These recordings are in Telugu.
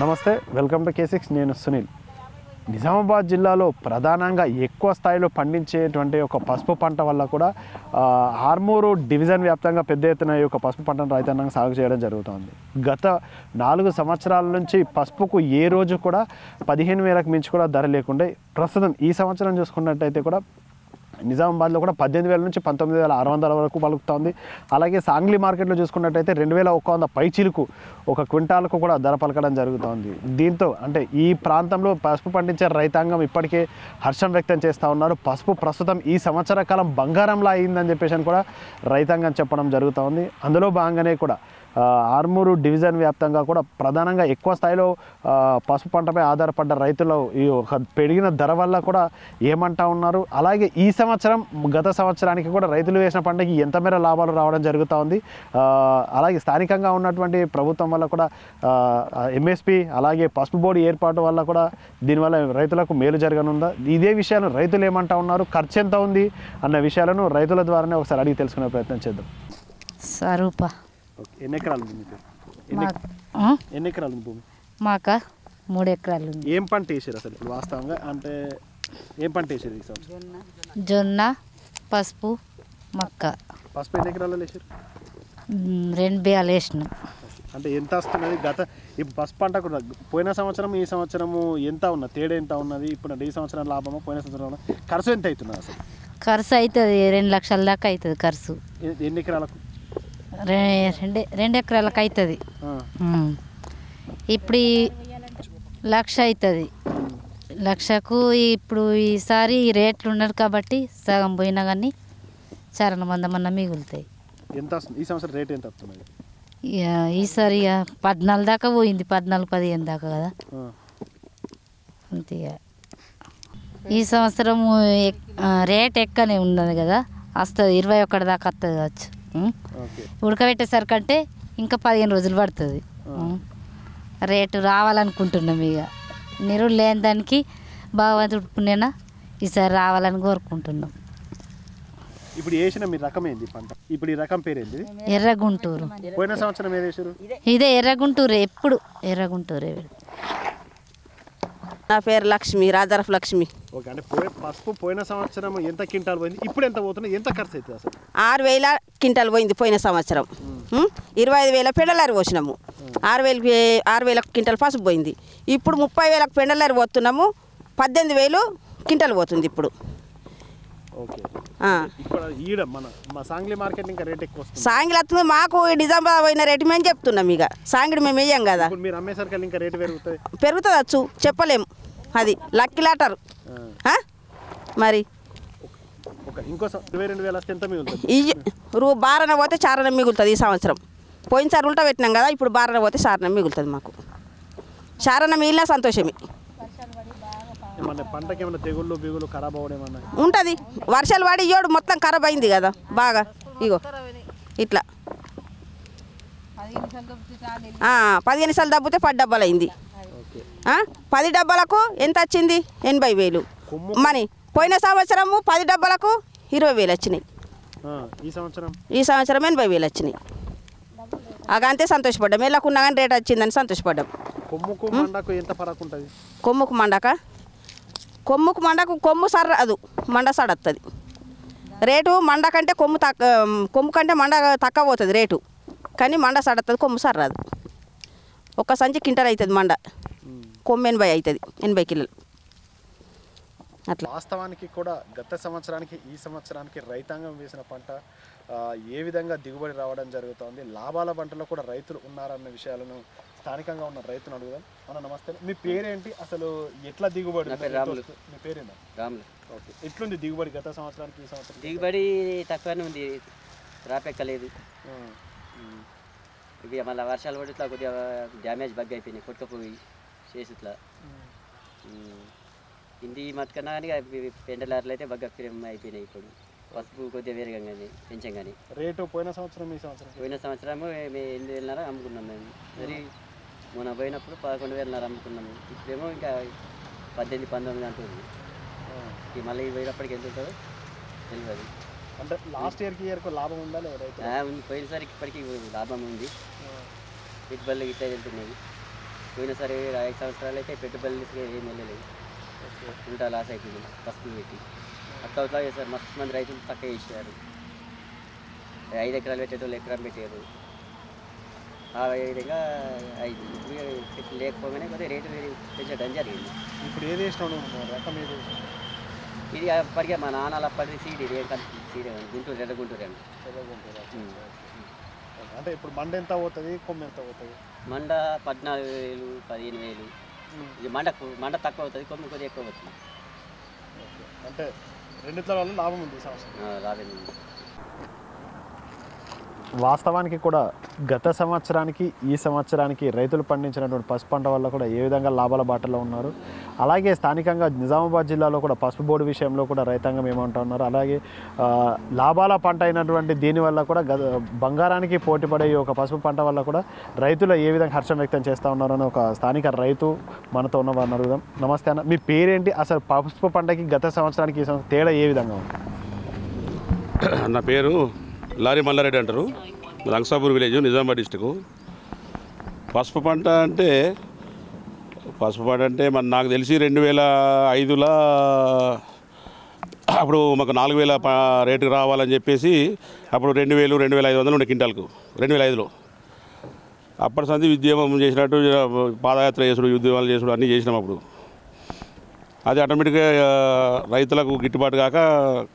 నమస్తే వెల్కమ్ టు కేసిక్స్ నేను సునీల్. నిజామాబాద్ జిల్లాలో ప్రధానంగా ఎక్కువ స్థాయిలో పండించేటువంటి ఒక పసుపు పంట వల్ల కూడా ఆర్మూరు డివిజన్ వ్యాప్తంగా పెద్ద ఎత్తున ఈ యొక్క పసుపు పంటను రైతాంగం సాగు చేయడం జరుగుతోంది. గత నాలుగు సంవత్సరాల నుంచి పసుపుకు ఏ రోజు కూడా పదిహేను వేలకు మించి కూడా ధర లేకుండే ప్రస్తుతం ఈ సంవత్సరం చూసుకున్నట్టయితే కూడా నిజామాబాద్లో కూడా పద్దెనిమిది వేల నుంచి పంతొమ్మిది వేల ఆరు వందల వరకు పలుకుతోంది. అలాగే సాంగ్లీ మార్కెట్లో చూసుకున్నట్టయితే రెండు వేల ఒక్క వంద పైచీలకు ఒక క్వింటాలకు కూడా ధర పలకడం జరుగుతోంది. దీంతో అంటే ఈ ప్రాంతంలో పసుపు పండించే రైతాంగం ఇప్పటికే హర్షం వ్యక్తం చేస్తూ ఉన్నారు. పసుపు ప్రస్తుతం ఈ సంవత్సర కాలం బంగారంలా అయిందని చెప్పేసి అని కూడా రైతాంగం చెప్పడం జరుగుతోంది. అందులో భాగంగానే కూడా ఆర్మూరు డివిజన్ వ్యాప్తంగా కూడా ప్రధానంగా ఎక్కువ స్థాయిలో పసుపు పంటపై ఆధారపడ్డ రైతులు ఈ ఒక పెరిగిన ధర వల్ల కూడా ఏమంటా ఉన్నారు. అలాగే ఈ సంవత్సరం గత సంవత్సరానికి కూడా రైతులు వేసిన పంటకి ఎంత మేర లాభాలు రావడం జరుగుతూ ఉంది. అలాగే స్థానికంగా ఉన్నటువంటి ప్రభుత్వం వల్ల కూడా ఎంఎస్పి అలాగే పసుపు బోర్డు ఏర్పాటు వల్ల కూడా దీనివల్ల రైతులకు మేలు జరగనుందా? ఇదే విషయాలను రైతులు ఏమంటా ఉన్నారు? ఖర్చు ఎంత ఉంది? అన్న విషయాలను రైతుల ద్వారానే ఒకసారి అడిగి తెలుసుకునే ప్రయత్నం చేద్దాం. స్వరూప ఎన్ని ఎకరాలు ఉంది మీకు ఎన్ని ఎకరాలు ఉంది భూమి? మాక? మూడు ఎకరాలు ఉంది. ఏం పంట వేసారు అసలు ఇప్పుడు వాస్తవంగా? అంటే ఏం పంట వేసారు ఈ సంవత్సరం? జొన్న పసుపు మక్క. పసుపు ఎన్ని ఎకరాలు వేసారు? రెండు బియ్యాలు వేసినాం. అంటే ఎంత వస్తున్నది? గత ఈ పసుపు పంటకు పోయిన సంవత్సరం ఈ సంవత్సరము ఎంత ఉన్నది తేడా ఎంత ఉన్నది? ఇప్పుడు ఈ సంవత్సరం లాభమా పోయిన సంవత్సరం? ఖర్చు ఎంత అవుతున్నది అసలు? ఖర్చు అవుతుంది రెండు లక్షల దాకా అవుతుంది ఖర్చు. ఎన్ని ఎకరాలకు? రెండు రెండు ఎకరాలకు అవుతుంది. ఇప్పుడు లక్ష అవుతుంది లక్షకు ఇప్పుడు ఈసారి ఈ రేట్లు ఉన్నారు కాబట్టి సగం పోయినా కానీ చరణ మందమన్నా మిగులుతాయి. ఎంత ఈ సంవత్సరం రేట్ ఎంత ఈసారి ఇక పద్నాలుగు దాకా పోయింది పద్నాలుగు పదిహేను దాకా కదా. అంతే. ఈ సంవత్సరం రేట్ ఎక్కనే ఉన్నది కదా. వస్తుంది ఇరవై ఒకటి దాకా వస్తుంది కావచ్చు. ఉం? ఓకే. ఉడకబెట్టేసరికి అంటే ఇంకా పదిహేను రోజులు పడుతుంది. రేటు రావాలనుకుంటున్నాం ఇక. నీరు లేని దానికి భగవంతుడు పుణ్యన? ఈసారి రావాలని కోరుకుంటున్నాం. ఇప్పుడు వేసిన మీ రకం ఏంది పంట? ఇప్పుడు ఈ రకం పేరు ఏంది ఎర్ర గుంటూరు పోయిన సంవత్సరం ఏది ఇదే ఎర్ర గుంటూరు ఎప్పుడు? ఎర్ర గుంటూరే నా పేరు లక్ష్మి రాజరఫ్ లక్ష్మి. ఓకే అంటే పోయి పసుపు పోయిన సంవత్సరం ఎంత క్వింటాల్ పోయింది? ఇప్పుడు ఎంత పోతుంది ఎంత ఖర్చు అవుతుంది అసలు? ఆరు వేల క్వింటాల్ పోయింది పోయిన సంవత్సరం? ఇరవై ఐదు వేల పెండలారి పోసినాము. ఆరు వేలు ఆరు వేల క్వింటాల్ పసుపు పోయింది. ఇప్పుడు ముప్పై వేలకు పెండలారి పోతున్నాము. పద్దెనిమిది వేలు క్వింటాల్ పోతుంది ఇప్పుడు ఓకే ఆ. ఇప్పుడు ఈడ మన మా సాంగ్లీ వస్తుంది. మాకు నిజామాబాద్ పోయిన రేటు మేము చెప్తున్నాం ఇక సాంగిడి మేము వేయం కదా. పెరుగుతుంది వచ్చు చెప్పలేము అది లక్కీ లాటర్? మరి? బారన పోతే చారణ మిగులుతుంది ఈ సంవత్సరం. పోయినసారి ఉల్టా పెట్టినాం కదా ఇప్పుడు బారన పోతే చారణ మిగులుతుంది మాకు. చారణ మిగిలిన సంతోషమే. ఏమన్నా పంటకి ఏమన్నా తెగుళ్ళు బిగులు ఖరాబ్ అవ్వడం ఏమన్నా? ఉంటుంది. వర్షాలు పడి ఏడు మొత్తం ఖరాబ్ అయింది కదా బాగా. ఇగో ఇట్లా. పదిహేను సార్లు దబ్బితే పది డబ్బాలు అయింది. పది డబ్బాలకు ఎంత వచ్చింది? ఎనభై వేలు. మరి పోయిన సంవత్సరము పది డబ్బాలకు ఇరవై వేలు వచ్చినాయి. ఈ సంవత్సరం? ఈ సంవత్సరం ఎనభై వేలు వచ్చినాయి. అగంతే సంతోషపడ్డాం. వెళ్ళకున్నా కానీ రేట్ వచ్చిందని సంతోషపడ్డాం. కొమ్ముకు మండకు ఎంత ఉంటుంది కొమ్ముకు మండక? కొమ్ముకు మండకు కొమ్ము సర్రదు మండ సడత్తది. రేటు మండ కంటే కొమ్ము తక్కువ కొమ్ము కంటే మండ తక్కువ పోతుంది రేటు. కానీ మండ సడత్తది కొమ్ము సర్రదు. ఒక సంచి కింటల్ అవుతుంది మండ. కొమ్ము ఎనభై అవుతుంది ఎనభై కిలోలు. అట్లా. వాస్తవానికి కూడా గత సంవత్సరానికి ఈ సంవత్సరానికి రైతాంగం వేసిన పంట ఏ విధంగా దిగుబడి రావడం జరుగుతోంది లాభాల పంటలో కూడా రైతులు ఉన్నారన్న విషయాలను స్థానికంగా ఉన్న రైతును అడుగుదాం. అన్న నమస్తే. మీ పేరేంటి? అసలు ఎట్లా దిగుబడి? మీ పేరేనా రాములు. ఓకే. ఎట్లుంది దిగుబడి గత సంవత్సరానికి ఈ సంవత్సరం దిగుబడి తక్కువనే ఉంది. రాపెక్కలేదు. ఇవి మళ్ళీ వర్షాలు పడి ఇట్లా కొద్దిగా డ్యామేజ్ బగ్ అయిపోయినాయి కొట్టుకుపోయి చేసి ఇట్లా. హిందీ మతకన్నా కానీ పెండలార్లు అయితే బగ్గ ఫిరం అయిపోయినాయి ఇప్పుడు. పసుపు కొద్దిగా వేరుగా కానీ పెంచాం కానీ రేటు పోయిన సంవత్సరం ఈ సంవత్సరం? పోయిన సంవత్సరము మేము ఎనిమిది వేలన్నర అమ్ముకున్నాం మేము. మరి మొన్న పోయినప్పుడు పదకొండు వేలన్నర అమ్ముకున్నాము. ఇప్పుడేమో ఇంకా పద్దెనిమిది పంతొమ్మిది అంటుంది. ఇక మళ్ళీ పోయినప్పటికి ఎంత ఉంటుందో తెలియదు అంటే లాస్ట్ ఇయర్కి ఇయర్కి లాభం ఉందా లేదా రైతు ఆ, ఉంది. పోయినసారి ఇప్పటికీ లాభం ఉంది. పెట్టుబడులు ఇట్లా వెళ్తున్నాయి. పోయినసారి ఐదు సంవత్సరాలు అయితే పెట్టుబడులు ఏం వెళ్ళలేదు. ఉంటా లాస్ అయిపోయింది పసుపు పెట్టి. అట్లా చేశారు. మస్తు మంది రైతులు తక్కువ చేశారు ఐదు ఎకరాలు పెట్టేటోళ్ళు ఎకరం పెట్టారు ఆ విధంగా ఐదు ఇప్పుడు లేకపోగానే కొద్దిగా రేటు పెంచడం జరిగింది. ఇప్పుడు ఏది వేసినావు నువ్వు రకం ఏది ఇది అప్పటికే మా నాన్నలు అప్పటి సీడ్ ఇది సీడ్ గుంటూరు రెడ్డ గుంటూరు అండి. అంటే ఇప్పుడు మండ ఎంత పోతుంది కొమ్మ ఎంత పోతుంది? మండ పద్నాలుగు వేలు పదిహేను వేలు. ఇది మండకు మండ తక్కువ అవుతుంది కొమ్మి కొద్దిగా ఎక్కువ అవుతుంది అంటే రెండిట్ల వల్ల లాభం ఉంది సంవత్సరం. లాభం ఉంది. వాస్తవానికి కూడా గత సంవత్సరానికి ఈ సంవత్సరానికి రైతులు పండించినటువంటి పసుపు పంట వల్ల కూడా ఏ విధంగా లాభాల బాటలో ఉన్నారు. అలాగే స్థానికంగా నిజామాబాద్ జిల్లాలో కూడా పసుపు బోర్డు విషయంలో కూడా రైతాంగం ఏమంటా ఉన్నారు. అలాగే లాభాల పంట అయినటువంటి దీనివల్ల కూడా గ బంగారానికి పోటీపడే ఈ ఒక పసుపు పంట వల్ల కూడా రైతులు ఏ విధంగా హర్షం వ్యక్తం చేస్తూ ఉన్నారని ఒక స్థానిక రైతు మనతో ఉన్న వారిని అడుగుదాం. నమస్తే అన్న మీ పేరేంటి? అసలు పసుపు పంటకి గత సంవత్సరానికి ఈ సంవత్సరం తేడా ఏ విధంగా ఉంది? నా పేరు లారీ మల్లారెడ్డి అంటారు. Langsapur village Nizamabad district. పసుపు పంట అంటే పసుపు పంట అంటే మన నాకు తెలిసి రెండు వేల ఐదులో అప్పుడు మాకు నాలుగు వేల ప- రేటు రావాలని చెప్పేసి అప్పుడు రెండు వేలు రెండు వేల ఐదు వందలు ఉండే క్వింటాల్కు. రెండు వేల ఐదులో. అప్పటి సంది ఉద్యమం చేసినట్టు పాదయాత్ర చేసుడు ఉద్యమాలు చేసుడు అన్నీ చేసినాం అప్పుడు. అది ఆటోమేటిక్గా రైతులకు గిట్టుబాటు కాక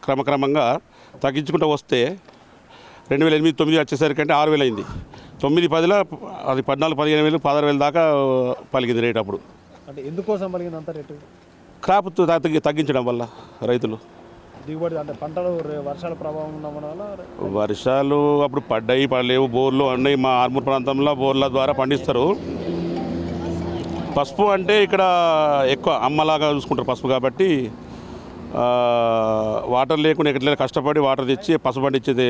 క్రమక్రమంగా తగ్గించుకుంటూ వస్తే రెండు వేల ఎనిమిది తొమ్మిది వచ్చేసరికి అంటే ఆరు వేలు అయింది. తొమ్మిది పదిలో అది పద్నాలుగు పదిహేను వేలు పదహారు వేలు దాకా పలికింది రేట్ అప్పుడు. అంటే ఎందుకోసం పలిగింది అంత రేటు? క్రాప్ తగ్గించడం వల్ల రైతులు. దిగుబడి అంటే పంటలు వర్షాల ప్రభావం వల్ల వర్షాలు అప్పుడు పడ్డాయి పడలేవు. బోర్లు అన్నీ మా ఆర్మూర్ ప్రాంతంలో బోర్ల ద్వారా పండిస్తారు. పసుపు అంటే ఇక్కడ ఎక్కువ అమ్మలాగా చూసుకుంటారు పసుపు కాబట్టి వాటర్ లేకుండా ఎట్లా కష్టపడి వాటర్ తెచ్చి పసుపు పండించేది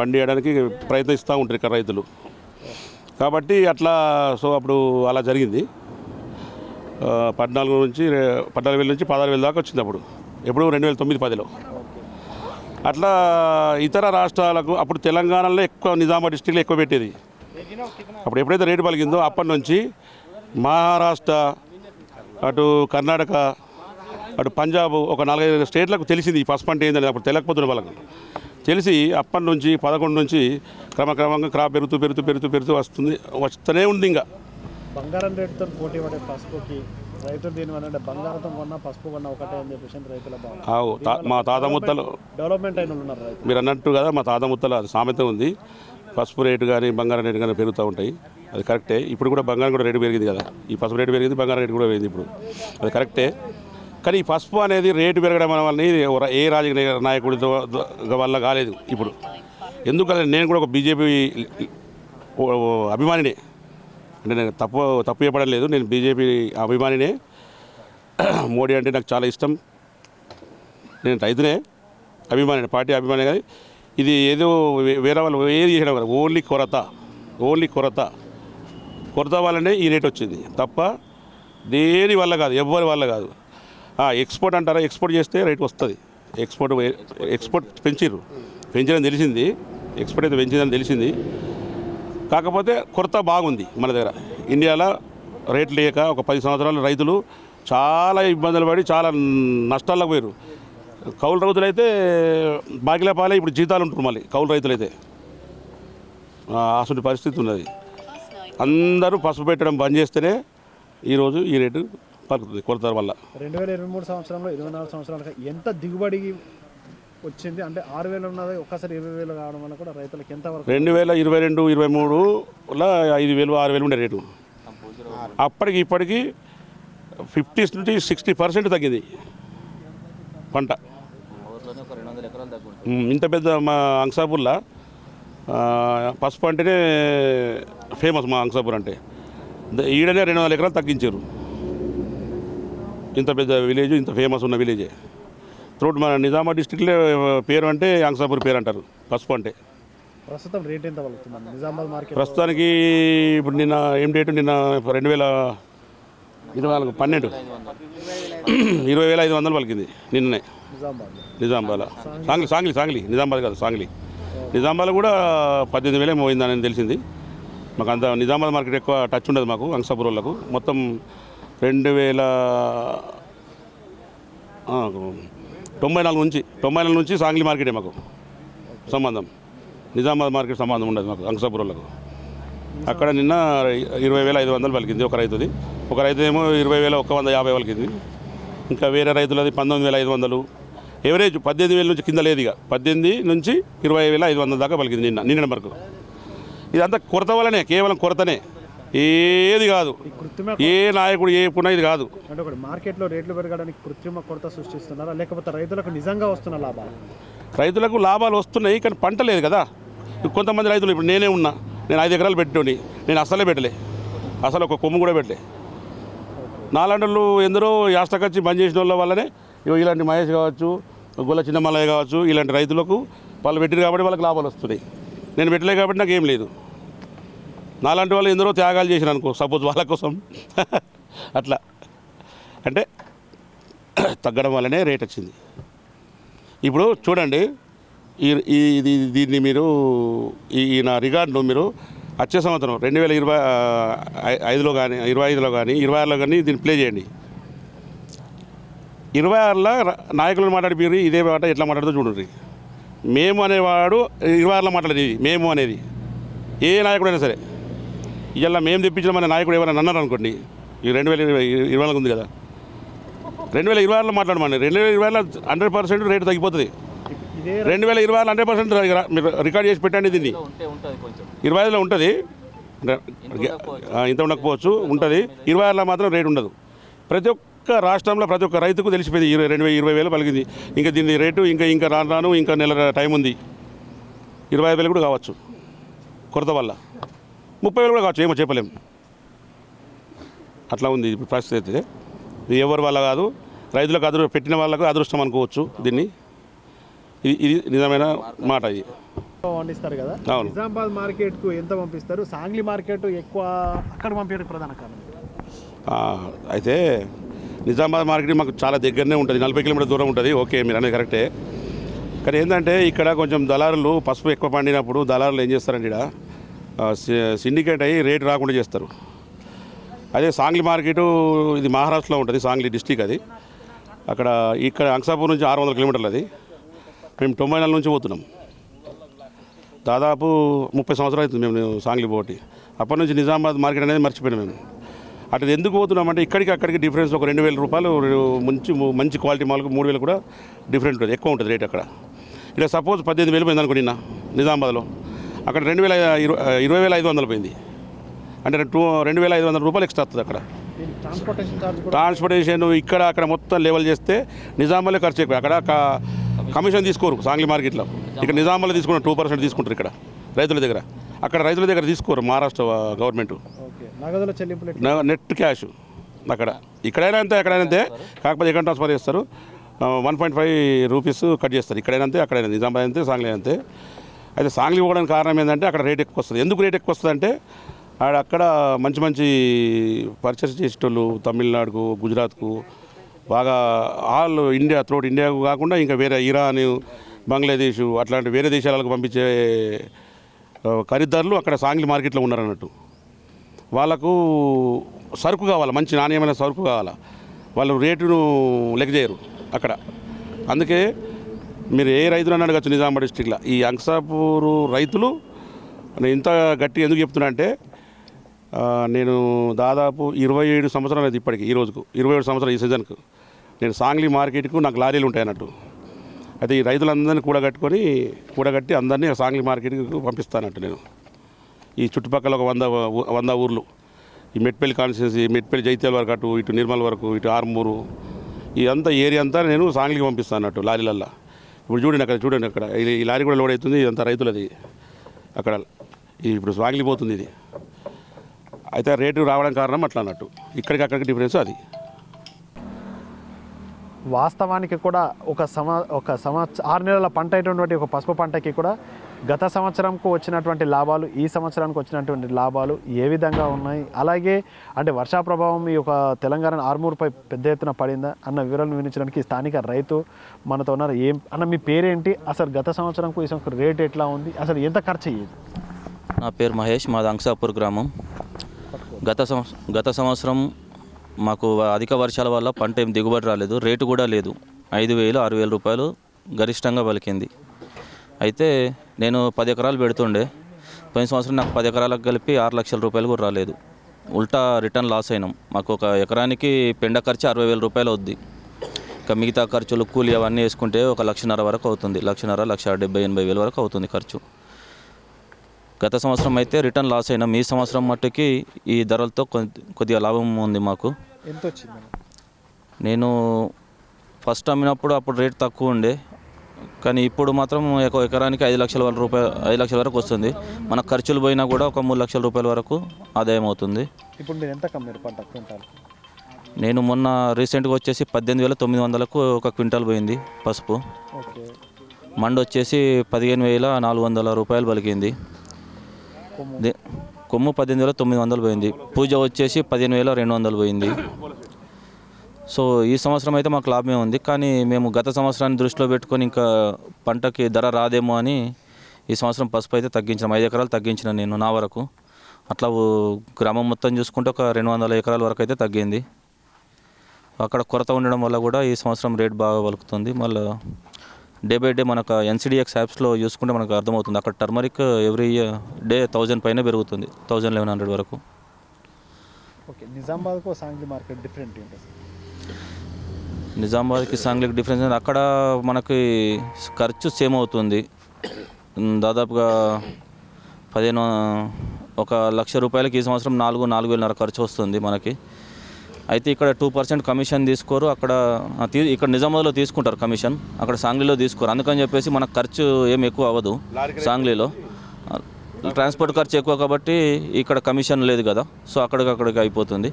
పండియడానికి ప్రయత్నిస్తూ ఉంటారు ఇక్కడ రైతులు. కాబట్టి అట్లా సో అప్పుడు అలా జరిగింది. పద్నాలుగు నుంచి పద్నాలుగు వేల నుంచి పదహారు వేల దాకా వచ్చింది అప్పుడు. ఎప్పుడు రెండు వేల తొమ్మిది పదిలో. అట్లా ఇతర రాష్ట్రాలకు అప్పుడు తెలంగాణలో ఎక్కువ నిజామాబాద్ డిస్టిక్లో ఎక్కువ పెట్టేది. అప్పుడు ఎప్పుడైతే రేటు పలికిందో అప్పటి నుంచి మహారాష్ట్ర అటు కర్ణాటక అటు పంజాబ్ ఒక నాలుగైదు స్టేట్లకు తెలిసింది ఈ పసుపు అంటే ఏందని అప్పుడు తెలియకపోతున్న వాళ్ళకు. తెలిసి అప్పటి నుంచి పదకొండు నుంచి క్రమక్రమంగా క్రాప్ పెరుగుతూ పెరుగుతూ పెరుగుతూ పెరుగుతూ వస్తుంది వస్తూనే ఉంది ఇంకా. బంగారం రేటుతో పోటీ పడే పసుపుకి రైతులు దీని వల్ల అంటే బంగారంతో కొన్నా పసుపు కొన్నా ఒకటే అని చెప్పేసి రైతుల తా- మా తాత ముత్తలు డెవలప్మెంట్ అయిన ఉన్నారు మీరు అన్నట్టు కదా మా తాత ముత్తల అది సామెత ఉంది. పసుపు రేటు కానీ బంగారం రేటు కానీ పెరుగుతూ ఉంటాయి. అది కరెక్టే. ఇప్పుడు కూడా బంగారం కూడా రేటు పెరిగింది కదా. ఈ పసుపు రేటు పెరిగింది బంగారం రేటు కూడా పెరిగింది ఇప్పుడు. అది కరెక్టే. కానీ ఈ పసుపు అనేది రేటు పెరగడం వల్ల ఏ రాజకీయ నాయకుడితో వల్ల కాలేదు ఇప్పుడు. ఎందుకంటే నేను కూడా ఒక బీజేపీ అభిమానినే. అంటే నేను తప్పు తప్పు చెప్పడం లేదు. నేను బీజేపీ అభిమానినే. మోడీ అంటే నాకు చాలా ఇష్టం. నేను రైతునే. అభిమాని పార్టీ అభిమాని కానీ ఇది ఏదో వేరే వాళ్ళు ఏది చేయడం కదా ఓన్లీ కొరత. ఓన్లీ కొరత. కొరత వల్లనే ఈ రేట్ వచ్చింది. తప్ప దేని వల్ల కాదు. ఎవ్వరి వల్ల కాదు. ఎక్స్పోర్ట్ అంటారా? ఎక్స్పోర్ట్ చేస్తే రేట్ వస్తుంది. ఎక్స్పోర్ట్ ఎక్స్పోర్ట్ పెంచిర్రు. పెంచడం తెలిసింది. ఎక్స్పోర్ట్ అయితే పెంచిందని తెలిసింది. కాకపోతే కొరత బాగుంది మన దగ్గర. ఇండియాలో రేట్ లేక ఒక పది సంవత్సరాలు రైతులు చాలా ఇబ్బందులు పడి చాలా నష్టాల్లో పోయారు కౌలు రైతులైతే బాకిల పాలే ఇప్పుడు జీతాలు ఉంటారు మళ్ళీ కౌలు రైతులైతే. అసలు పరిస్థితి ఉన్నది. అందరూ పసుపు పెట్టడం బంద్ చేస్తేనే ఈరోజు ఈ రేటు పలుకుతుంది కొరత వల్ల. రెండు వేల ఇరవై మూడు సంవత్సరంలో ఇరవై నాలుగు సంవత్సరాలకు ఎంత దిగుబడి వచ్చింది? అంటే ఆరు వేలు ఉన్నది ఒక్కసారి ఇరవై వేలు కావడం వల్ల కూడా రైతులకు ఎంత వరకు? రెండు వేల ఇరవై రెండు ఇరవై మూడులో ఐదు వేలు ఆరు వేలు ఉండే రేటు. అప్పటికి ఇప్పటికి ఫిఫ్టీ నుంచి సిక్స్టీ పర్సెంట్ తగ్గింది పంట. ఇంత పెద్ద మా అంసాపూర్లో ఆ, పసుపు అంటేనే ఫేమస్ మా అంసాపూర్ అంటే. ఈడనే రెండు వందల ఎకరాలు తగ్గించారు. ఇంత పెద్ద విలేజ్ ఇంత ఫేమస్ ఉన్న విలేజే. త్రోట్ మన నిజామాబాద్ డిస్టిక్లో పేరు అంటే అంసాపూర్ పేరు అంటారు పసుపు అంటే. ప్రస్తుతం రేట్ ఎంత నిజామాబాద్ మార్కెట్ ప్రస్తుతానికి ఇప్పుడు నిన్న ఏం డేటు నిన్న రెండు వేల ఇరవై నాలుగు పన్నెండు. ఇరవై వేల ఐదు వందలు పలికింది నిన్ననే. నిజామాబాద్ సాంగ్లీ. సాంగ్లీ సాంగ్లీ నిజామాబాద్ కాదు సాంగ్లీ. నిజామాబాద్ కూడా పద్దెనిమిది వేలే పోయిందని తెలిసింది. మాకు అంత నిజామాబాద్ మార్కెట్ ఎక్కువ టచ్ ఉండదు మాకు అంగసాపూర్ వాళ్ళకు. మొత్తం రెండు వేల తొంభై నాలుగు నుంచి తొంభై నాలుగు నుంచి సాంగ్లీ మార్కెటే మాకు సంబంధం. నిజామాబాద్ మార్కెట్ సంబంధం ఉండదు మాకు అంగసాపూర్ అక్కడ నిన్న ఇరవై వేల ఐదు వందలు పలికింది ఒక రైతుది. ఒక రైతు ఏమో ఇరవై వేల ఒక వంద యాభై పలికింది. ఇంకా వేరే రైతులది పంతొమ్మిది వేల ఐదు వందలు. ఎవరేజ్ పద్దెనిమిది వేల నుంచి కింద లేదు ఇక పద్దెనిమిది నుంచి ఇరవై వేల ఐదు వందల దాకా పలికింది నిన్న నిన్న వరకు. ఇదంతా కొరత వల్లనే కేవలం కొరతనే. ఏది కాదు. ఏ నాయకుడు ఏ పున ఇది కాదు. అంటే ఒకటి మార్కెట్లో రేట్లు పెరగడానికి కృత్రిమ కొరత సృష్టిస్తున్నారా? లేకపోతే రైతులకు నిజంగా వస్తున్న లాభాలు? రైతులకు లాభాలు వస్తున్నాయి కానీ పంట లేదు కదా. కొంతమంది రైతులు ఇప్పుడు నేనే ఉన్నా. నేను ఐదు ఎకరాలు పెట్టుకొని నేను అసలే పెట్టలే. అసలు ఒక కొమ్ము కూడా పెట్టలే. నాలాంటి ఎందరో యాస్టకొచ్చి బంద్ చేసిన వాళ్ళ వల్లనే ఇలాంటి మహేష్ కావచ్చు గొల్ల చిన్న మల్లయ్య కావచ్చు ఇలాంటి రైతులకు వాళ్ళు పెట్టిరు కాబట్టి వాళ్ళకి లాభాలు వస్తున్నాయి. నేను పెట్టలే కాబట్టి నాకు ఏం లేదు. నాలాంటి వాళ్ళు ఎందరో త్యాగాలు చేసిన అనుకో సపోజ్ వాళ్ళ కోసం. అట్లా. అంటే తగ్గడం వల్లనే రేట్ వచ్చింది. ఇప్పుడు చూడండి ఈ ఇది దీన్ని మీరు ఈ ఈ నా రికార్డును మీరు వచ్చే సంవత్సరం రెండు వేల ఇరవై ఐదులో కానీ ఇరవై ఐదులో కానీ ఇరవై ఆరులో కానీ దీన్ని ప్లే చేయండి. ఇరవై ఆరులో నాయకులను మాట్లాడిపోయి ఇదే మాట ఎట్లా మాట్లాడుతూ చూడండి. మేము అనేవాడు ఇరవై ఆరులో మాట్లాడేది మేము అనేది. ఏ నాయకుడైనా సరే. ఇలా మేము తెప్పించిన మన నాయకుడు ఎవరైనా అన్నారు అనుకోండి. ఈ రెండు వేల ఇరవై ఇరవై నాలుగు ఉంది కదా. రెండు వేల ఇరవై ఆరులో మాట్లాడమండి. రెండు వేల ఇరవై ఆరులో హండ్రెడ్ పర్సెంట్ రేటు తగ్గిపోతుంది. ఇదే రెండు వేల ఇరవై హండ్రెడ్ పర్సెంట్ మీరు రికార్డ్ చేసి పెట్టండి దీన్ని. ఇరవై ఐదులో ఉంటుంది. ఇంత ఉండకపోవచ్చు. ఉంటుంది. ఇరవై ఆరులో మాత్రం రేటు ఉండదు. ప్రతి ఒక్క రాష్ట్రంలో ప్రతి ఒక్క రైతుకు తెలిసిపోయింది ఇరవై రెండు వేల ఇరవై వేలు పలికింది. ఇంకా దీని రేటు ఇంకా ఇంకా రాను రాను ఇంకా నెల టైం ఉంది. ఇరవై ఐదు వేలు కూడా కావచ్చు. కొరత వల్ల. ముప్పై వేలు కూడా కావచ్చు ఏమో చెప్పలేము అట్లా ఉంది ఇప్పుడు పరిస్థితి అయితే. ఇది ఎవరి వల్ల కాదు రైతులకు అదృ పెట్టిన వాళ్ళకు అదృష్టం అనుకోవచ్చు దీన్ని. ఇది ఇది నిజమైన మాట ఇది. పండిస్తారు కదా. నిజామాబాద్ మార్కెట్కు ఎంత పంపిస్తారు? సాంగ్లీ మార్కెట్ ఎక్కువ అక్కడ పంపించడానికి ప్రధాన కారణం. అయితే నిజామాబాద్ మార్కెట్ మాకు చాలా దగ్గరనే ఉంటుంది నలభై కిలోమీటర్ దూరం ఉంటుంది. ఓకే మీరు అనేది కరెక్టే. కానీ ఏంటంటే ఇక్కడ కొంచెం దళారులు పసుపు ఎక్కువ పండినప్పుడు దళారులు ఏం చేస్తారంటే ఇక్కడ సిండికేట్ అయ్యి రేటు రాకుండా చేస్తారు. అదే సాంగ్లీ మార్కెట్ ఇది మహారాష్ట్రలో ఉంటుంది సాంగ్లీ డిస్టిక్ అది. అక్కడ ఇక్కడ అంసాపూర్ నుంచి ఆరు వందల కిలోమీటర్లు అది. మేము తొంభై నెలల నుంచి పోతున్నాం. దాదాపు ముప్పై సంవత్సరాలు అవుతుంది మేము సాంగ్లీ పోటీ. అప్పటి నుంచి నిజామాబాద్ మార్కెట్ అనేది మర్చిపోయినాం మేము. అటు ఎందుకు పోతున్నామంటే ఇక్కడికి అక్కడికి డిఫరెన్స్ ఒక రెండు వేల రూపాయలు మంచి మంచి క్వాలిటీ మాలకు మూడు వేలు కూడా డిఫరెంట్ ఉంటుంది ఎక్కువ ఉంటుంది రేట్ అక్కడ. ఇక్కడ సపోజ్ పద్దెనిమిది వేలు పోయింది అనుకో నిన్న నిజామాబాద్లో. అక్కడ రెండు వేల ఇరవై ఇరవై వేల ఐదు వందలు పోయింది. అంటే టూ రెండు వేల ఐదు వందల రూపాయలు ఎక్స్ట్రా వస్తుంది అక్కడ. ట్రాన్స్పోర్టేషన్ ఇక్కడ అక్కడ మొత్తం లెవెల్ చేస్తే నిజామాబాద్లో ఖర్చు ఎక్కువ. అక్కడ కమిషన్ తీసుకోరు సాంగ్లీ మార్కెట్లో. ఇక్కడ నిజామాబాద్లో తీసుకున్న టూ పర్సెంట్ తీసుకుంటారు ఇక్కడ రైతుల దగ్గర. అక్కడ రైతుల దగ్గర తీసుకోరు మహారాష్ట్ర గవర్నమెంట్. నెట్ క్యాష్ అక్కడ. ఇక్కడైనా అంతే ఎక్కడైనా అంతే. కాకపోతే ఎక్కడ ట్రాన్స్ఫర్ చేస్తారు. One point five rupees cut చేస్తారు. ఇక్కడైనా అంతే అక్కడైనా. నిజామాబాద్ అంతే సాంగ్లీ అంతే. అయితే సాంగ్లీ పోవడానికి కారణం ఏంటంటే అక్కడ రేట్ ఎక్కువ వస్తుంది. ఎందుకు రేట్ ఎక్కువ వస్తుంది అంటే ఆడ అక్కడ మంచి మంచి పర్చేస్ చేసేటోళ్ళు తమిళనాడుకు గుజరాత్కు బాగా ఆల్ ఇండియా త్రోట్ ఇండియాకు కాకుండా ఇంకా వేరే ఇరాన్ బంగ్లాదేశ్ అట్లాంటి వేరే దేశాలకు పంపించే ఖరీదారులు అక్కడ సాంగ్లీ మార్కెట్లో ఉన్నారన్నట్టు. వాళ్ళకు సరుకు కావాలి మంచి నాణ్యమైన సరుకు కావాలి. వాళ్ళు రేటును లెక్క చేయరు అక్కడ. అందుకే మీరు ఏ రైతులను అడగచ్చు నిజామాబాద్ డిస్టిక్లో ఈ అంకసాపూరు రైతులు నేను ఇంత గట్టి ఎందుకు చెప్తున్నా అంటే నేను దాదాపు ఇరవై ఏడు సంవత్సరాలు అనేది ఇప్పటికి ఈ రోజుకు. ఇరవై ఏడు సంవత్సరాలు ఈ సీజన్కు. నేను సాంగ్లీ మార్కెట్కు నాకు లారీలు ఉంటాయి అన్నట్టు అయితే ఈ రైతులందరినీ కూడగట్టుకొని కూడగట్టి అందరినీ సాంగ్లీ మార్కెట్కు పంపిస్తానట్టు నేను. ఈ చుట్టుపక్కల ఒక వంద వంద ఊర్లు. ఈ మెట్పల్లి కాన్స్టిట్యున్సీ మెట్పల్లి జైత్యాల వరకు అటు ఇటు నిర్మల్ వరకు ఇటు ఆర్మూరు. ఈ అంతా ఏరియా అంతా నేను సాంగ్లీకి పంపిస్తాను అన్నట్టు లారీలల్లో. ఇప్పుడు చూడండి అక్కడ చూడండి అక్కడ. ఈ- ఈ లారీ కూడా లోడ్ అవుతుంది ఇదంతా రైతులది. అక్కడ ఇప్పుడు స్వాగిలిపోతుంది ఇది. అయితే రేటు రావడం కారణం అట్లా అన్నట్టు. ఇక్కడికి అక్కడికి డిఫరెన్స్ అది. వాస్తవానికి కూడా ఒక సంవ ఒక సంవత్సరం ఆరు నెలల పంట అయినటువంటి ఒక పసుపు పంటకి కూడా గత సంవత్సరంకు వచ్చినటువంటి లాభాలు ఈ సంవత్సరానికి వచ్చినటువంటి లాభాలు ఏ విధంగా ఉన్నాయి? అలాగే అంటే వర్షా ప్రభావం ఈ యొక్క తెలంగాణ ఆర్మూర్పై పెద్ద ఎత్తున పడిందా? అన్న వివరాలను వివరించడానికి స్థానిక రైతు మనతో ఉన్నారు. ఏం అన్న మీ పేరేంటి? అసలు గత సంవత్సరంకు ఈ సంవత్సరం రేట్ ఎట్లా ఉంది? అసలు ఎంత ఖర్చు అయ్యేది? నా పేరు మహేష్ మాది అంక్సాపూర్ గ్రామం. గత సంవత్సరం గత సంవత్సరం మాకు అధిక వర్షాల వల్ల పంట ఏం దిగుబడి రాలేదు. రేటు కూడా లేదు. ఐదు వేలు ఆరు వేల రూపాయలు గరిష్టంగా పలికింది. అయితే నేను పది ఎకరాలు పెడుతుండే. పోయిన సంవత్సరం నాకు పది ఎకరాలకు కలిపి ఆరు లక్షల రూపాయలు కూడా రాలేదు. ఉల్టా రిటర్న్ లాస్ అయినాం. మాకు ఒక ఎకరానికి పెండ ఖర్చు అరవై వేల రూపాయలు అవుద్ది. ఇంకా మిగతా ఖర్చులు కూలి అవన్నీ వేసుకుంటే ఒక లక్షన్నర వరకు అవుతుంది. లక్షన్నర లక్ష డెబ్బై ఎనభై వేల వరకు అవుతుంది ఖర్చు. గత సంవత్సరం అయితే రిటర్న్ లాస్ అయినాం. ఈ సంవత్సరం మట్టుకి ఈ ధరలతో కొద్దిగా లాభం ఉంది మాకు. ఎంత వచ్చింది నేను ఫస్ట్ అమ్మినప్పుడు అప్పుడు రేట్ తక్కువ ఉండే. కానీ ఇప్పుడు మాత్రం ఒక ఎకరానికి ఐదు లక్షల వరకు రూపాయలు ఐదు లక్షల వరకు వస్తుంది. మన ఖర్చులు పోయినా కూడా ఒక మూడు లక్షల రూపాయల వరకు ఆదాయం అవుతుంది. ఇప్పుడు మీరు ఎంత కమ్మారు పంట క్వింటాల్? నేను మొన్న రీసెంట్గా వచ్చేసి పద్దెనిమిది వేల తొమ్మిది వందలకు ఒక క్వింటాల్ పోయింది పసుపు. ఓకే. మండ వచ్చేసి పదిహేను వేల నాలుగు వందల రూపాయలు పలికింది. కొమ్ము పద్దెనిమిది వేల తొమ్మిది వందలు పోయింది. పూజ వచ్చేసి పదిహేను వేల రెండు వందలు పోయింది. సో ఈ సంవత్సరం అయితే మాకు లాభమే ఉంది. కానీ మేము గత సంవత్సరాన్ని దృష్టిలో పెట్టుకొని ఇంకా పంటకి ధర రాదేమో అని ఈ సంవత్సరం పసుపు అయితే తగ్గించిన. ఐదు ఎకరాలు తగ్గించిన నేను నా వరకు. అట్లా గ్రామం మొత్తం చూసుకుంటే ఒక రెండు వందల ఎకరాల వరకు అయితే తగ్గింది. అక్కడ కొరత ఉండడం వల్ల కూడా ఈ సంవత్సరం రేట్ బాగా పలుకుతుంది మళ్ళీ డే బై డే మనకు ఎన్సిడిఎక్స్ యాప్స్లో చూసుకుంటే మనకు అర్థమవుతుంది. అక్కడ టర్మరిక్ ఎవ్రీ డే థౌజండ్ పైన పెరుగుతుంది. థౌజండ్ లెవెన్ హండ్రెడ్ వరకు. ఓకే నిజామాబాద్కు సాంగ్లీ మార్కెట్ డిఫరెంట్ ఏంటి నిజామాబాద్కి సాంగ్లీకి డిఫరెన్స్ అక్కడ మనకి ఖర్చు సేమ్ అవుతుంది. దాదాపుగా పదిహేను ఒక లక్ష రూపాయలకి ఈ సంవత్సరం నాలుగు నాలుగు వేలన్నర ఖర్చు వస్తుంది మనకి. అయితే ఇక్కడ టూ పర్సెంట్ కమిషన్ తీసుకోరు. అక్కడ ఇక్కడ నిజామాబాద్లో తీసుకుంటారు కమిషన్ అక్కడ సాంగ్లీలో తీసుకోరు. అందుకని చెప్పేసి మనకు ఖర్చు ఏం ఎక్కువ అవ్వదు సాంగ్లీలో. ట్రాన్స్పోర్ట్ ఖర్చు ఎక్కువ కాబట్టి ఇక్కడ కమిషన్ లేదు కదా. సో అక్కడికక్కడికి అయిపోతుంది.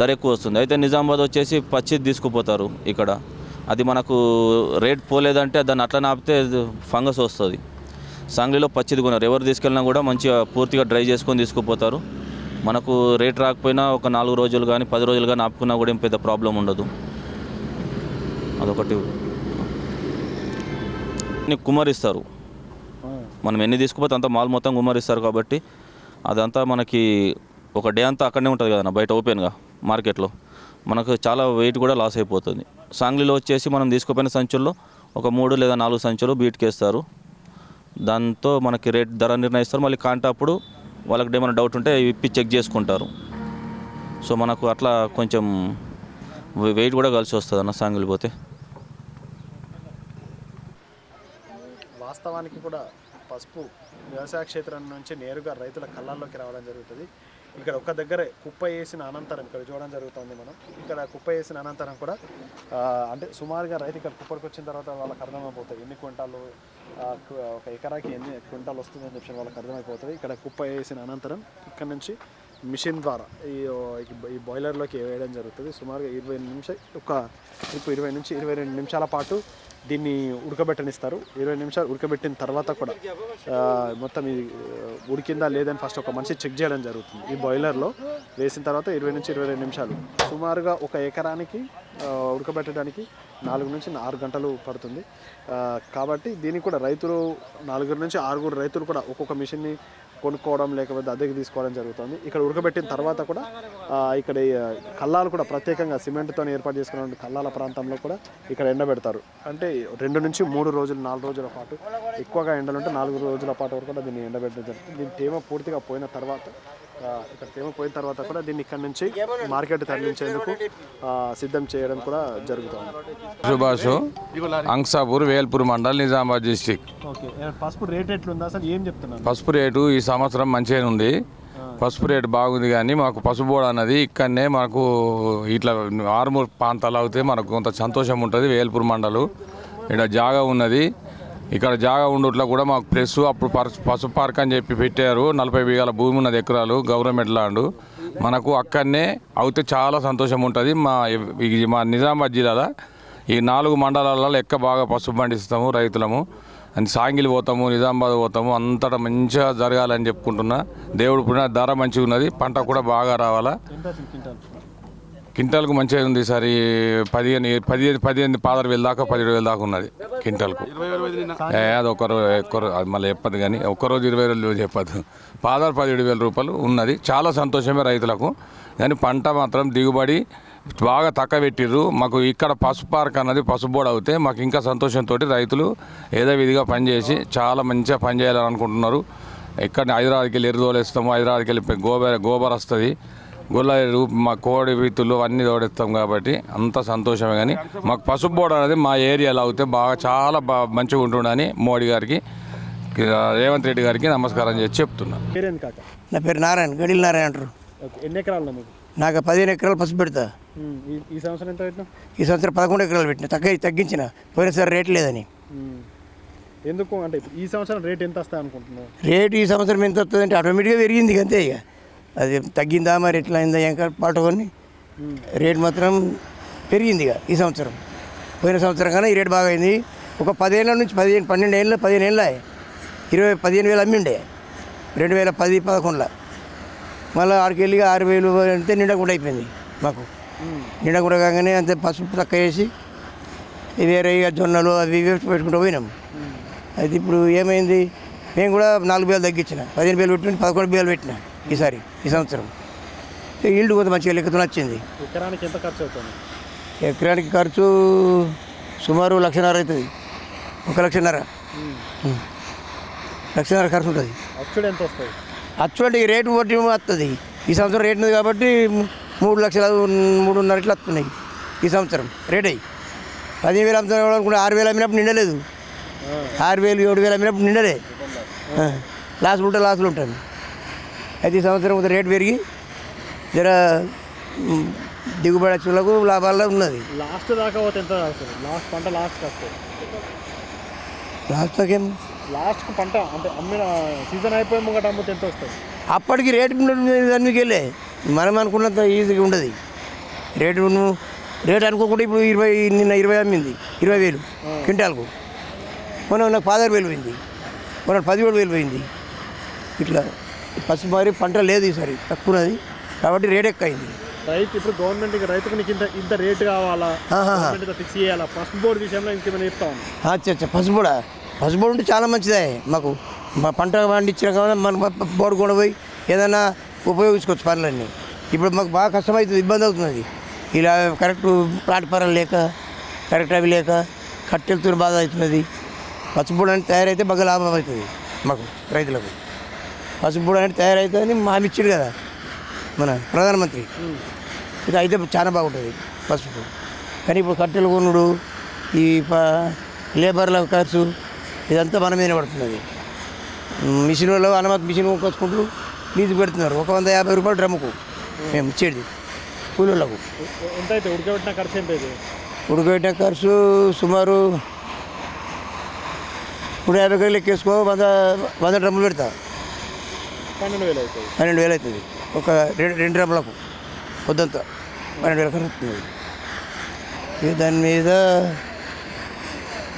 ధర ఎక్కువ వస్తుంది. అయితే నిజామాబాద్ వచ్చేసి పచ్చిది తీసుకుపోతారు ఇక్కడ. అది మనకు రేట్ పోలేదంటే దాన్ని అట్లా నాపితే ఫంగస్ వస్తుంది. సాంగ్లీలో పచ్చిది కొన్నారు ఎవరు తీసుకెళ్ళినా కూడా మంచిగా పూర్తిగా డ్రై చేసుకొని తీసుకుపోతారు. మనకు రేట్ రాకపోయినా ఒక నాలుగు రోజులు కానీ పది రోజులు కానీ ఆపుకున్నా కూడా ఏం పెద్ద ప్రాబ్లం ఉండదు. అదొకటి. నీకు కుమ్మరిస్తారు. మనం ఎన్ని తీసుకుపోతే అంత మాల్ మొత్తం కుమ్మరిస్తారు కాబట్టి అదంతా మనకి ఒక డే అంతా అక్కడనే ఉంటుంది కదా బయట ఓపెన్గా మార్కెట్లో. మనకు చాలా వెయిట్ కూడా లాస్ అయిపోతుంది. సాంగ్లీలో వచ్చేసి మనం తీసుకుపోయిన సంచుల్లో ఒక మూడు లేదా నాలుగు సంచులు బీట్కేస్తారు. దాంతో మనకి రేట్ ధర నిర్ణయిస్తారు. మళ్ళీ కాంటప్పుడు వాళ్ళకి ఏమైనా డౌట్ ఉంటే ఇప్పి చెక్ చేసుకుంటారు. సో మనకు అట్లా కొంచెం వెయిట్ కూడా కలిసి వస్తుంది అన్న సాంగులు పోతే వాస్తవానికి కూడా పసుపు వ్యవసాయ క్షేత్రం నుంచి నేరుగా రైతుల కళ్ళల్లోకి రావడం జరుగుతుంది. ఇక్కడ ఒక దగ్గరే కుప్ప వేసిన అనంతరం ఇక్కడ చూడడం జరుగుతుంది మనం. ఇక్కడ కుప్ప వేసిన అనంతరం కూడా అంటే సుమారుగా రైతు ఇక్కడ కుప్పడికి వచ్చిన తర్వాత వాళ్ళకి అర్థమైపోతుంది ఎన్ని క్వింటాలు ఒక ఎకరాకి ఎన్ని క్వింటాలు వస్తుందని చెప్పి వాళ్ళకి అర్థమైపోతుంది ఇక్కడ కుప్ప వేసిన అనంతరం ఇక్కడ నుంచి మిషన్ ద్వారా ఈ ఈ బాయిలర్లోకి వేయడం జరుగుతుంది. సుమారుగా ఇరవై నిమిషాలు ఒక ట్రిప్ ఇరవై నుంచి ఇరవై రెండు నిమిషాల పాటు దీన్ని ఉడకబెట్టనిస్తారు. ఇరవై నిమిషాలు ఉడకబెట్టిన తర్వాత కూడా మొత్తం ఇది ఉడికిందా లేదని ఫస్ట్ ఒక మనిషి చెక్ చేయడం జరుగుతుంది. ఈ బాయిలర్లో వేసిన తర్వాత ఇరవై నుంచి ఇరవై రెండు నిమిషాలు. సుమారుగా ఒక ఎకరానికి ఉడకబెట్టడానికి నాలుగు నుంచి ఆరు గంటలు పడుతుంది. కాబట్టి దీనికి కూడా రైతులు నాలుగురు నుంచి ఆరుగురు రైతులు కూడా ఒక్కొక్క మిషన్ని కొనుక్కోవడం లేకపోతే అద్దెకి తీసుకోవడం జరుగుతుంది. ఇక్కడ ఉడకబెట్టిన తర్వాత కూడా ఇక్కడ ఈ, కల్లాలు కూడా ప్రత్యేకంగా సిమెంట్తో ఏర్పాటు చేసుకున్న కల్లాల ప్రాంతంలో కూడా ఇక్కడ ఎండబెడతారు. అంటే రెండు నుంచి మూడు రోజులు నాలుగు రోజుల పాటు ఎక్కువగా ఎండలు ఉంటే నాలుగు రోజుల పాటు వరకు కూడా దీన్ని ఎండబెట్టడం జరుగుతుంది. దీని తేమ పూర్తిగా పోయిన తర్వాత ఇక్కడ తేమ పోయిన తర్వాత కూడా దీన్ని ఇక్కడ నుంచి మార్కెట్ తరలించేందుకు సిద్ధం చేయడం కూడా జరుగుతుంది. సుభాష్ అంక్సాపూర్ వేల్పూర్ మండల్ నిజామాబాద్ డిస్టిక్. పసుపు రేట్ ఎట్లుందా? అసలు ఏం చెప్తున్నాను పసుపు రేటు ఈ సంవత్సరం మంచిగా ఉంది. పసుపు రేటు బాగుంది కానీ మాకు పసుపు బోర్డు అన్నది ఇక్కడనే మాకు ఇట్లా ఆరుమూరు ప్రాంతాలు అవుతే మనకు కొంత సంతోషం ఉంటుంది వేల్పూర్ మండలు. ఇక్కడ జాగా ఉన్నది. ఇక్కడ జాగా ఉండుట్లో కూడా మాకు ప్లస్ అప్పుడు పసు పసుపు పార్క్ అని చెప్పి పెట్టారు. నలభై బిగాల భూమి ఉన్నది ఎకరాలు గవర్నమెంట్ ల్యాండ్. మనకు అక్కడనే అవుతే చాలా సంతోషం ఉంటుంది. మా మా నిజామాబాద్ జిల్లాలో ఈ నాలుగు మండలాలలో లెక్క బాగా పసుపు పండిస్తాము రైతులము. అని సాంగిలి పోతాము నిజామాబాద్ పోతాము. అంతటా మంచిగా జరగాలని చెప్పుకుంటున్నా. దేవుడు పుణ్య ధర మంచిగా ఉన్నది పంట కూడా బాగా రావాలా. క్వింటాల్కు మంచిగా ఉంది ఈసారి పదిహేను పదిహేను పదిహేను పాదర వేలు దాకా పదిహేడు వేలు దాకా ఉన్నది క్వింటాల్కు. అది ఒక రో- ఒక్క రో- అది మళ్ళీ చెప్పదు కానీ ఒక్కరోజు ఇరవై వేలు చెప్పదు. పాదాలు పదిహేడు వేల రూపాయలు ఉన్నది. చాలా సంతోషమే రైతులకు. కానీ పంట మాత్రం దిగుబడి బాగా తక్కువ పెట్టిర్రు మాకు ఇక్కడ పసుపు పార్క్ అన్నది పసుపు బోర్డు అవుతే మాకు ఇంకా సంతోషంతో రైతులు ఏదో విధిగా పనిచేసి చాలా మంచిగా పనిచేయాలని అనుకుంటున్నారు. ఇక్కడ హైదరాబాద్కి వెళ్ళి ఎర్ర తోలేస్తాము హైదరాబాద్కి వెళ్ళి గోబర్ గోబర్ వస్తుంది. గొల్లలు మా కోడి విత్తులు అన్నీ తోడేస్తాం కాబట్టి అంత సంతోషమే కానీ మాకు పసుపు బోర్డు అనేది మా ఏరియాలో అవుతే బాగా చాలా బాగా మంచిగా ఉంటుండని మోడీ గారికి రేవంత్ రెడ్డి గారికి నమస్కారం చేసి చెప్తున్నా. నా పేరు నారాయణ గడిల నారాయణ అంటారు. ఓకే ఎన్ని ఎకరాలు నాకు పదిహేను ఎకరాలు పసుపు పెడతా. ఈ సంవత్సరం ఎంత పెట్టినా ఈ సంవత్సరం పదకొండు ఎకరాలు పెట్టిన. తగ్గ తగ్గించిన. పోయినసారి రేట్ లేదని. ఎందుకు? అంటే ఈ సంవత్సరం రేట్ ఎంత వస్తాయి అనుకుంటున్నావు? రేటు ఈ సంవత్సరం ఎంత వస్తుంది అంటే ఆటోమేటిక్గా పెరిగింది అంతే ఇక. అది తగ్గిందా మరి ఎట్లా అయిందా ఇంకా పట్టుకొని రేట్ మాత్రం పెరిగింది ఇక ఈ సంవత్సరం. పోయిన సంవత్సరం కన్నా ఈ రేట్ బాగా అయింది ఒక పదిహేనుల నుంచి పదిహేను పన్నెండు ఏళ్ళ పదిహేను ఏళ్ళ ఇరవై పదిహేను వేలు అమ్మిండే. రెండు వేల పది పదకొండులో. మళ్ళీ ఆడికి వెళ్ళి ఆరు వేలు అంటే నిండకుండా అయిపోయింది మాకు. నిండకుండా కాగానే అంతే పసుపు తక్కువ వేసి వేరే జొన్నలు అవి ఇవి పెట్టుకుంటూ పోయినాం. అయితే ఇప్పుడు ఏమైంది? మేము కూడా నాలుగు వేలు తగ్గించిన. పదిహేను వేలు పెట్టుకుని పదకొండు వేలు పెట్టినా. ఈసారి ఈ సంవత్సరం. ఈల్డ్ కొంత మంచిగా లెక్కతో వచ్చింది. ఎకరానికి ఎంత ఖర్చు అవుతుంది? ఎకరానికి ఖర్చు సుమారు లక్షన్నర అవుతుంది. ఒక లక్షన్నర. లక్షన్నర ఖర్చు ఉంటుంది. అచ్చుడు ఎంత వస్తుంది అచ్చుంటే ఈ రేటు బట్టి వస్తుంది. ఈ సంవత్సరం రేట్ ఉంది కాబట్టి మూడు లక్షలు మూడున్నర ఇట్లా వస్తున్నాయి ఈ సంవత్సరం. రేట్. అయ్యి పదిహేను వేలు అమ్ముతాం అనుకుంటే ఆరు వేలు అమ్మినప్పుడు నిండలేదు. ఆరు వేలు ఏడు వేలు అమ్మినప్పుడు నిండలే. లాస్లు ఉంటే లాస్లు ఉంటాను అయితే ఈ సంవత్సరం రేటు పెరిగి జర దిగుబడి వచ్చేలకు లాభాల్లో ఉన్నది. లాస్ట్ దాకా పోతే ఎంత లాస్ట్ పంట లాస్ట్ వస్తుంది లాస్ట్ ఏం? లాస్ట్కి పంట అంటే అమ్మిన సీజన్ అయిపోయి ముంగట అమ్మితే ఎంత వస్తుంది? అప్పటికి రేటు దానికి వెళ్ళే మనం అనుకున్నంత ఈజీగా ఉండదు. రేటు నువ్వు రేటు అనుకోకుండా ఇప్పుడు ఇరవై నిన్న ఇరవై అమ్మింది ఇరవై వేలు క్వింటాల్కు. మొన్న నాకు పదహారు వేలు పోయింది. మొన్న పదివేలు వేలు పోయింది. ఇట్లా. పసుపు మరి పంట లేదు ఈసారి తక్కువది కాబట్టి రేట్ ఎక్కువైంది. రైతు ఇప్పుడు గవర్నమెంట్ రైతుకు నీకు ఇంత ఇంత రేటు కావాలా? ఫిక్స్ చేయాలా? ఫస్ట్ బోర్డు విషయంలో ఇంకేమైనా చెప్తా అచ్చా అచ్చా పసుపు కూడా పసుపు ఉంటే చాలా మంచిదే మాకు. మా పంట పండించిన కాబట్టి మన బోర్డు కూడా పోయి ఏదైనా ఉపయోగించుకోవచ్చు పనులన్నీ. ఇప్పుడు మాకు బాగా కష్టమవుతుంది ఇబ్బంది అవుతుంది ఇలా కరెక్ట్ ప్లాట్ఫారం లేక కరెక్ట్ అవి లేక కట్టెలతో బాధ అవుతున్నది. పసుపుడు అనేది తయారైతే బాగా లాభం అవుతుంది మాకు రైతులకు. పసుపుడు అనేది తయారైతుందని హామీ ఇచ్చాడు కదా మన ప్రధానమంత్రి. ఇది అయితే చాలా బాగుంటుంది పసుపు. కానీ ఇప్పుడు కట్టెలు కొనుడు ఈ లేబర్ల ఖర్చు ఇదంతా మన మీద పడుతున్నది. మిషన్ వాళ్ళు అనుమతి మిషన్ కొనుక్కొచ్చుకుంటూ లీజు పెడుతున్నారు. ఒక వంద యాభై రూపాయలు డ్రమ్ముకు మేము ఇచ్చేది అయితే ఉడకబెట్టిన ఖర్చు ఎంత ఉడకబెట్టిన ఖర్చు సుమారు ఇప్పుడు యాభై కేజీలు ఎక్కేసుకో వంద వంద డ్రమ్ములు పెడతా. పన్నెండు వేలు అవుతుంది. పన్నెండు వేలు అవుతుంది. ఒక రెండు రెండు డ్రమ్ములకు పొద్దంతా పన్నెండు వేల ఖర్చు ఇక దాని మీద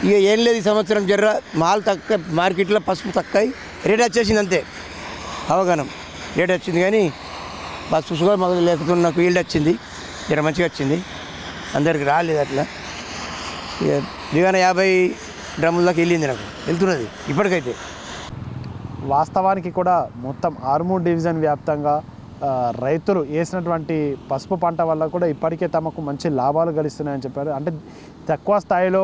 ఇక ఏం లేదు ఈ సంవత్సరం జర్ర. మాల్ తక్కువ మార్కెట్లో పసుపు తక్కువ రేట్ వచ్చేసింది అంతే. అవగాహనం. రేట్ వచ్చింది కానీ పసుపు కూడా మొదలు లేకపోతే నాకు ఈల్డ్ వచ్చింది. జర మంచిగా వచ్చింది. అందరికి రాలేదు అట్లా. ఇక దిగాన యాభై డ్రమ్ముల దాకా వెళ్ళింది నాకు. వెళ్తున్నది ఇప్పటికైతే. వాస్తవానికి కూడా మొత్తం ఆర్మూర్ డివిజన్ వ్యాప్తంగా రైతులు వేసినటువంటి పసుపు పంట వల్ల కూడా ఇప్పటికే తమకు మంచి లాభాలు గడిస్తున్నాయని చెప్పారు. అంటే తక్కువ స్థాయిలో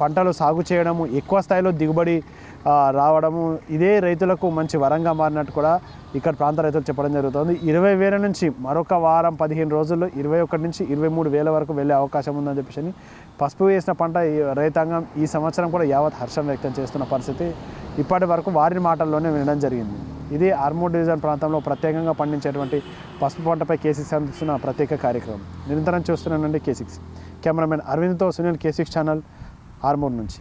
పంటలు సాగు చేయడము ఎక్కువ స్థాయిలో దిగుబడి రావడము ఇదే రైతులకు మంచి వరంగా మారినట్టు కూడా ఇక్కడ ప్రాంత రైతులు చెప్పడం జరుగుతుంది. ఇరవై వేల నుంచి మరొక వారం పదిహేను రోజుల్లో ఇరవై ఒకటి నుంచి ఇరవై మూడు వేల వరకు వెళ్ళే అవకాశం ఉందని చెప్పేసి పసుపు వేసిన పంట ఈ రైతాంగం ఈ సంవత్సరం కూడా యావత్ హర్షం వ్యక్తం చేస్తున్న పరిస్థితి. ఇప్పటి వరకు వారి మాటల్లోనే వినడం జరిగింది. ఇది ఆర్మూర్ డివిజన్ ప్రాంతంలో ప్రత్యేకంగా పండించేటువంటి పసుపు పంటపై కేసీసీ అందిస్తున్న ప్రత్యేక కార్యక్రమం. నిరంతరం చూస్తున్నానండి K six cameraman అరవింద్తో Sunil K six channel Armoor నుంచి.